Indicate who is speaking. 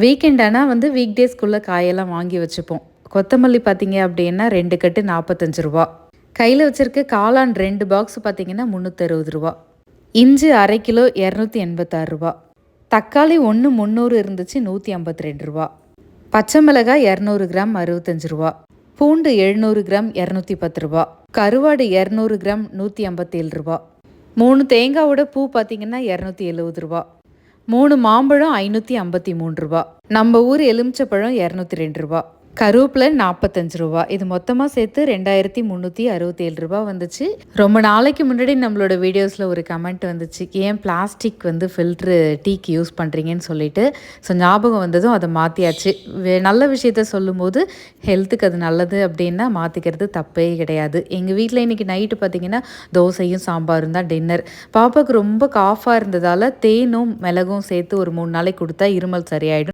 Speaker 1: Weekend ஆனால் வந்து week டேஸ்க்குள்ளே காயெல்லாம் வாங்கி வச்சுப்போம். கொத்தமல்லி பார்த்தீங்க அப்படின்னா ரெண்டு கட்டு நாற்பத்தஞ்சு ரூபா. கையில் வச்சுருக்க காளான் ரெண்டு பாக்ஸ் பார்த்தீங்கன்னா முந்நூற்றறுபது ரூபா. இஞ்சி அரை கிலோ இரநூத்தி எண்பத்தாறு ரூபா. தக்காளி ஒன்று முந்நூறு இருந்துச்சு நூற்றி ஐம்பத்தி ரெண்டு ரூபா. பச்சை மிளகாய் இரநூறு கிராம் அறுபத்தஞ்சு ரூபா. பூண்டு எழுநூறு கிராம் இரநூத்தி பத்து ரூபா. கருவாடு இரநூறு கிராம் நூற்றி ஐம்பத்தேழு ரூபா. மூணு தேங்காவோட பூ பார்த்தீங்கன்னா இரநூத்தி எழுபது ரூபா. மூணு மாம்பழம் ஐநூற்றி ஐம்பத்தி மூணு ரூபா. நம்ம ஊர் எலுமிச்சப்பழம் இரநூத்தி ரெண்டு ரூபா. கருவேப்பிலை நாற்பத்தஞ்சு ரூபா. இது மொத்தமாக சேர்த்து ரெண்டாயிரத்தி முந்நூற்றி அறுபத்தி ஏழு ரூபா வந்துச்சு. ரொம்ப நாளைக்கு முன்னாடி நம்மளோட வீடியோஸில் ஒரு கமெண்ட் வந்துச்சு. ஏன் பிளாஸ்டிக் வந்து ஃபில்ட்ரு டீக்கு யூஸ் பண்ணுறீங்கன்னு சொல்லிட்டு. ஸோ ஞாபகம் வந்ததும் அதை மாற்றியாச்சு நல்ல விஷயத்த சொல்லும்போது ஹெல்த்துக்கு அது நல்லது அப்படின்னா மாற்றிக்கிறது தப்பே கிடையாது. எங்கள் வீட்டில் இன்றைக்கி நைட்டு பார்த்திங்கன்னா தோசையும் சாம்பாரும் தான் டின்னர் பாப்பாவுக்கு ரொம்ப காஃபாக இருந்ததால் தேனும் மிளகும் சேர்த்து ஒரு மூணு நாளைக்கு கொடுத்தா இருமல் சரியாயிடும்.